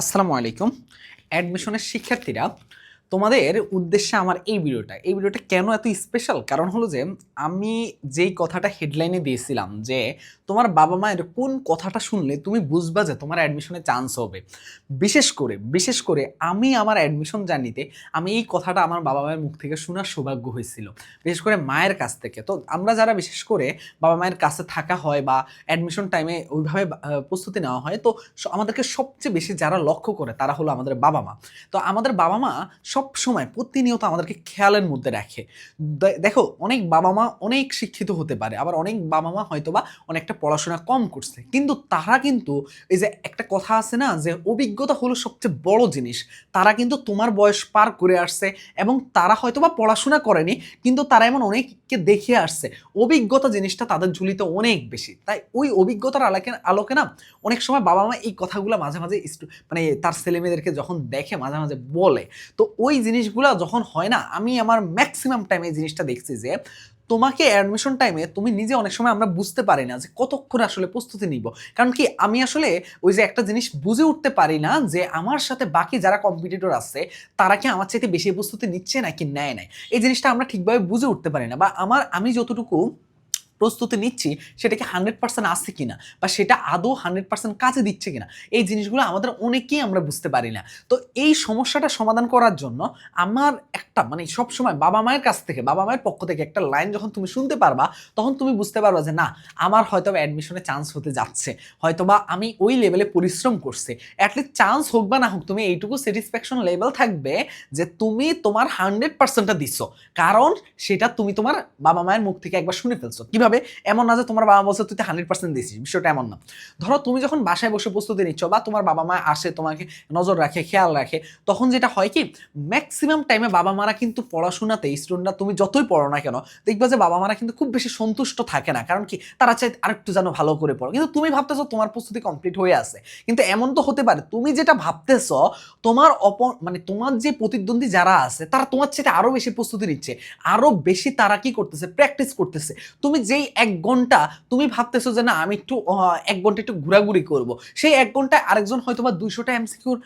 আসসালামু আলাইকুম। অ্যাডমিশনের শিক্ষার্থীরা তোমাদের উদ্দেশ্যে আমার এই ভিডিওটা এই ভিডিওটা কেন এত স্পেশাল কারণ হলো যে, আমি যেই কথাটা হেডলাইনে দিয়েছিলাম যে, তোমার বাবা মায়ের কোন কথাটা শুনলে তুমি বুঝবা যে তোমার অ্যাডমিশনে চান্স হবে। বিশেষ করে বিশেষ করে আমি আমার অ্যাডমিশন জার্নিতে আমি এই কথাটা আমার বাবা মায়ের মুখ থেকে শোনার সৌভাগ্য হয়েছিল। বিশেষ করে মায়ের কাছ থেকে। তো আমরা যারা বিশেষ করে বাবা মায়ের কাছে থাকা হয় বা অ্যাডমিশন টাইমে ওইভাবে প্রস্তুতি নেওয়া হয়, তো আমাদেরকে সবচেয়ে বেশি যারা লক্ষ্য করে তারা হলো আমাদের বাবা মা। তো আমাদের বাবা মা সব সময় প্রতিনিয়ত আমাদেরকে খেয়ালের মধ্যে রাখে। দেখো, অনেক বাবা মা অনেক শিক্ষিত হতে পারে, আবার অনেক বাবা মা হয়তো বা অনেকটা পড়াশোনা কম করছে। কিন্তু তারা কিন্তু এই যে একটা কথা আছে না, যে অভিজ্ঞতা হলো সবচেয়ে বড় জিনিস। তারা কিন্তু তোমার বয়স পার করে আসছে এবং তারা হয়তো বা পড়াশোনা করেনি, কিন্তু তারা এমন অনেককে দেখে আসছে। অভিজ্ঞতা জিনিসটা তাদের ঝুলিতে অনেক বেশি। তাই ওই অভিজ্ঞতার আলোকে আলোকে না, অনেক সময় বাবা মা এই কথাগুলো মাঝে মাঝে মানে তার ছেলেমেয়েদেরকে যখন দেখে মাঝে মাঝে বলে। তো ওই জিনিসগুলো যখন হয় না, আমি আমার ম্যাক্সিমাম টাইমে এই জিনিসটা দেখছি যে, তোমাকে অ্যাডমিশন টাইমে তুমি নিজে অনেক সময় আমরা বুঝতে পারি না যে কতক্ষণ আসলে প্রস্তুতি নিব। কারণ কি, আমি আসলে ওই যে একটা জিনিস বুঝে উঠতে পারি না যে, আমার সাথে বাকি যারা কম্পিটিটর আছে, তারা কি আমার চাইতে বেশি প্রস্তুতি নিচ্ছে নাকি নেয় নাই? এই জিনিসটা আমরা ঠিকভাবে বুঝে উঠতে পারি না বা আমার, আমি যতটুকু প্রস্তুতি নিচ্ছি সেটা কি হান্ড্রেড পার্সেন্ট আসছে কিনা বা সেটা আদৌ হান্ড্রেড পার্সেন্ট কাজে দিচ্ছে কিনা, এই জিনিসগুলো আমাদের অনেকেই আমরা বুঝতে পারি না। তো এই সমস্যাটা সমাধান করার জন্য আমার একটা মানে সব সময় বাবা মায়ের কাছ থেকে, বাবা মায়ের পক্ষ থেকে একটা লাইন যখন তুমি শুনতে পারবা, তখন তুমি বুঝতে পারবা যে না, আমার হয়তো অ্যাডমিশনে চান্স হতে যাচ্ছে। হয়তোবা আমি ওই লেভেলে পরিশ্রম করছি। অ্যাটলিস্ট চান্স হোক বা না হোক, তুমি এইটুকু স্যাটিসফ্যাকশন লেভেল থাকবে যে তুমি তোমার হান্ড্রেড পার্সেন্টটা দিচ্ছ কারণ সেটা তুমি তোমার বাবা মায়ের মুখ থেকে একবার শুনে ফেলছো। কীভাবে? এমন না যে তোমার বাবা বলছে, তুই হান্ড্রেড পার্সেন্ট দিছিস বিষয়টা এমন না। ধরো তুমি যখন বাসায় বসে প্রস্তুতি নিচ্ছ বা তোমার বাবা মা আসে, তোমাকে নজর রাখে, খেয়াল রাখে, তখন যেটা হয় কি ম্যাক্সিমাম টাইমে বাবা মারা কিন্তু পড়াশোনাতে স্টুডেন্টরা তুমি যতই পড়ো না কেন, দেখবা যে বাবা মারা কিন্তু খুব বেশি সন্তুষ্ট থাকে না। কারণ কি, তারা চাই আরেকটু যেন ভালো করে পড়ো। কিন্তু তুমি ভাবতেছো তোমার প্রস্তুতি কমপ্লিট হয়ে আছে। কিন্তু এমন তো হতে পারে, তুমি যেটা ভাবতেছো, তোমার অপ মানে তোমার যে প্রতিদ্বন্দ্বী যারা আছে, তারা তোমার চেয়ে আরও বেশি প্রস্তুতি নিচ্ছে। আরও বেশি তারা কি করতেছে প্র্যাকটিস করতেছে। তুমি যেই এক ঘণ্টা তুমি ভাবতেছো যে না, আমি একটু এক ঘণ্টা একটু ঘোরাঘুরি করব। সেই এক ঘন্টায় আরেকজন হয়তো বা দুইশোটা এমসিকিউর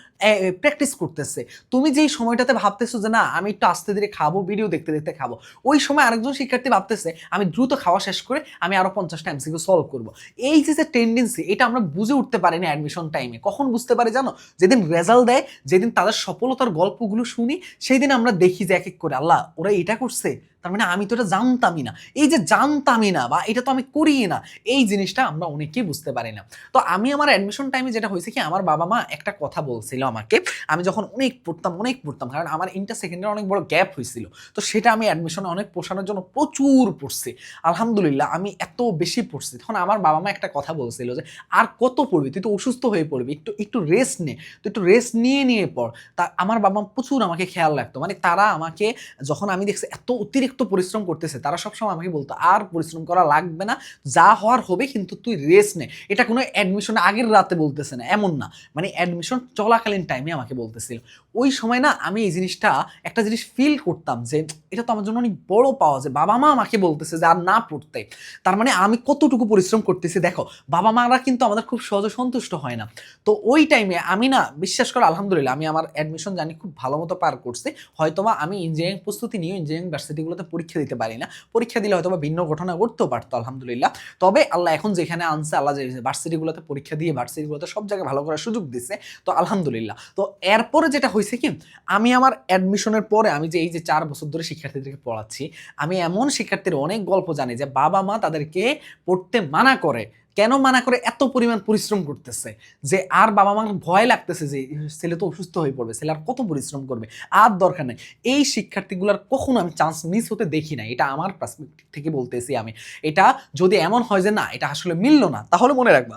প্র্যাকটিস করতেছে। তুমি যেই সময়টাতে ভাবতেছো যে না, আমি একটু আস্তে ধীরে খাব ভিডিও দেখতে দেখতে খাব, ওই সময় আরেকজন শিক্ষার্থী ভাবতেছে, আমি দ্রুত খাওয়া শেষ করে আমি আরও পঞ্চাশটা এমসিকিউ সলভ করব। এই যে যে টেন্ডেন্সি এটা আমরা বুঝে উঠতে পারি না অ্যাডমিশন টাইমে কখন বুঝতে পারি জানো? যেদিন রেজাল্ট দেয়, যেদিন তাদের সফলতার গল্পগুলো শুনি সেই দিন আমরা দেখি যে এক এক করে, আল্লাহ, ওরা এটা করছে? তার মানে আমি তো এটা জানতামই না। এই যে জানতামই না বা এটা তো আমি করিই না, এই জিনিসটা আমরা অনেকেই বুঝতে পারি না। তো আমি আমার অ্যাডমিশন টাইমে যেটা হয়েছে কি, আমার বাবা মা একটা কথা বলছিল আমাকে, আমি যখন অনেক পড়তাম অনেক পড়তাম, কারণ আমার ইন্টার সেকেন্ডারে অনেক বড় গ্যাপ হয়েছিল। তো সেটা আমি অ্যাডমিশনে অনেক পোষানোর জন্য প্রচুর পড়ছি। আলহামদুলিল্লাহ, আমি এত বেশি পড়ছি। তখন আমার বাবা মা একটা কথা বলছিল যে, আর কত পড়বি? তুই তো অসুস্থ হয়ে পড়বি। একটু একটু রেস্ট নে। তুই একটু রেস্ট নিয়ে নিয়ে পড়। তা আমার বাবা মা প্রচুর আমাকে খেয়াল রাখতো। মানে তারা আমাকে, যখন আমি দেখছি এত অতিরিক্ত পরিশ্রম করতেছে, তারা সবসময় আমাকে বলতো, আর পরিশ্রম করা লাগবে না, যা হওয়ার হবে কিন্তু তুই রেস্ট নে। এটা কোনো অ্যাডমিশন আগের রাতে বলতেছে না, এমন না। মানে অ্যাডমিশন চলাকালীন টাইমে আমাকে বলতেছিল। ওই সময় না আমি এই জিনিসটা, একটা জিনিস ফিল করতাম যে, এটা তো আমার জন্য অনেক বড় পাওয়া যায়। বাবা মা আমাকে বলতেছে যে, আর না পড়তে। তার মানে আমি কতটুকু পরিশ্রম করতেছি, দেখো, বাবা মারা কিন্তু আমাদের খুব সহজে সন্তুষ্ট হয় না। তো ওই টাইমে আমি না, বিশ্বাস করো, আলহামদুলিল্লাহ, আমি আমার অ্যাডমিশন জানি খুব ভালো মতো পার করছি। হয়তোবা আমি ইঞ্জিনিয়ারিং প্রস্তুতি নিয়ে ইঞ্জিনিয়ারিং ভার্সিটিগুলোতে পরীক্ষা দিতে পারি না। পরীক্ষা দিলে হয়তো ভিন্ন ঘটনা ঘটতেও পারতো, আলহামদুলিল্লাহ। তবে আল্লাহ এখন যেখানে আনছে, আল্লাহ যে ভার্সিটিগুলোতে পরীক্ষা দিয়ে ভার্সিটিগুলোতে সব জায়গায় ভালো করার সুযোগ দিচ্ছে তো আলহামদুলিল্লাহ। তো এরপরে যেটা হয়েছে কি, আমি আমার অ্যাডমিশনের পরে আমি যে এই যে চার বছর ধরে শিক্ষার্থীদেরকে পড়াচ্ছি, আমি এমন শিক্ষার্থীর অনেক গল্প জানি যে বাবা মা তাদেরকে পড়তে মানা করে। কেন মানা করে এত পরিমাণ পরিশ্রম করতেছে? যে আর বাবা মার ভয় লাগতেছে যে ছেলে তো অসুস্থ হয়ে পড়বে, ছেলে আর কত পরিশ্রম করবে? আর দরকার নেই। এই শিক্ষার্থীগুলোর কখনো আমি চান্স মিস হতে দেখি না এটা আমার পার্সপেক্টিভ থেকে বলতেছি আমি। এটা যদি এমন হয় যে, না, এটা আসলে মিললো না, তাহলে মনে রাখবা,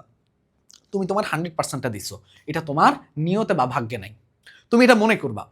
তুমি তোমার হান্ড্রেড পার্সেন্টটা দিছো। এটা তোমার নিয়তে বা ভাগ্যে নাই। তুমি এটা মনে করবা।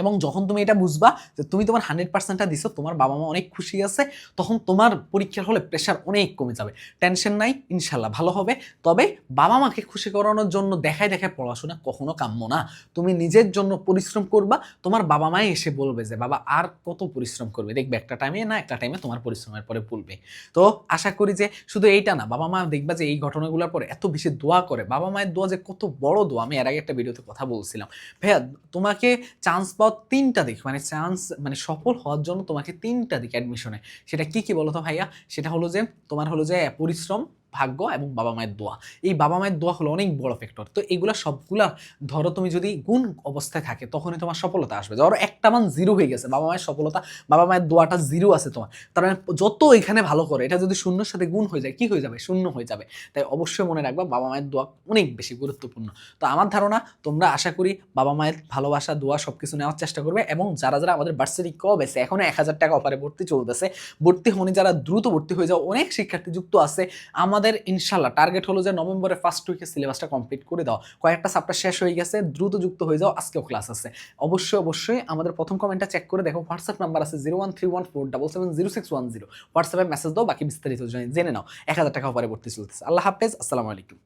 এবং যখন তুমি এটা বুঝবা যে তুমি তোমার হান্ড্রেড পার্সেন্টটা দিছো, তোমার বাবা মা অনেক খুশি আছে, তখন তোমার পরীক্ষার হলে প্রেশার অনেক কমে যাবে। টেনশন নাই ইনশাল্লাহ ভালো হবে। তবে বাবা মাকে খুশি করানোর জন্য দেখায় দেখায় পড়াশোনা কখনো কাম্য না। তুমি নিজের জন্য পরিশ্রম করবা, তোমার বাবা মাই এসে বলবে যে, বাবা, আর কত পরিশ্রম করবে? দেখবে একটা টাইমে না, একটা টাইমে তোমার পরিশ্রমের পরে বলবে। তো আশা করি যে শুধু এইটা না বাবা মা দেখবা যে এই ঘটনাগুলোর পরে এত বেশি দোয়া করে। বাবা মায়ের দোয়া যে কত বড় দোয়া, আমি এর আগে একটা ভিডিওতে কথা বলছিলাম। ভাইয়া, তোমাকে চান্স পাওয়ার তিনটা দিক মানে চান্স মানে সফল হওয়ার জন্য তোমাকে তিনটা দিক অ্যাডমিশনে সেটা কি কি বলো তো ভাইয়া? সেটা হলো যে, তোমার হলো যে, পরিশ্রম ভাগ্য এবং বাবা মায়ের দোয়া। এই বাবা মায়ের দোয়া হলো অনেক বড় ফ্যাক্টর তো এগুলা সবগুলা ধরো তুমি যদি গুণ অবস্থায় থাকে, তখনই তোমার সফলতা আসবে। ধরো একটা মান জিরো হয়ে গেছে, বাবা মায়ের সফলতা, বাবা মায়ের দোয়াটা জিরো আছে তোমার। তার মানে যত এখানে ভালো করে, এটা যদি শূন্যর সাথে গুণ হয়ে যায়, কি হয়ে যাবে? শূন্য হয়ে যাবে। তাই অবশ্যই মনে রাখবা, বাবা মায়ের দোয়া অনেক বেশি গুরুত্বপূর্ণ। তো আমার ধারণা, তোমরা আশা করি বাবা মায়ের ভালোবাসা, দোয়া সব কিছু নেওয়ার চেষ্টা করবে এবং যারা যারা আমাদের ভার্সিটি কব আছে এখনও এক হাজার টাকা অফারে ভর্তি চলতেছে, ভর্তি হনি যারা দ্রুত ভর্তি হয়ে যাও, অনেক শিক্ষার্থী যুক্ত আছে। আমাদের ইনশাল্লাহ টার্গেট হলো যে নভেম্বরের ফার্স্ট উইকে সিলেবাসটা কমপ্লিট করে দাও। কয়েকটা সাবটা শেষ হয়ে গেছে, দ্রুত যুক্ত হয়ে যাও, আজকেও ক্লাস আছে। অবশ্যই অবশ্যই আমাদের প্রথম কমেন্টটা চেক করে দেখো হোয়াটসঅ্যাপ নাম্বার আছে zero one three one four double seven zero six one zero হোয়াটসঅ্যাপে মেসেজ দাও, বাকি বিস্তারিত জেনে নাও। এক হাজার টাকা পরে ভর্তি চলতেছে। আল্লাহ হাফেজ, আসসালামু আলাইকুম।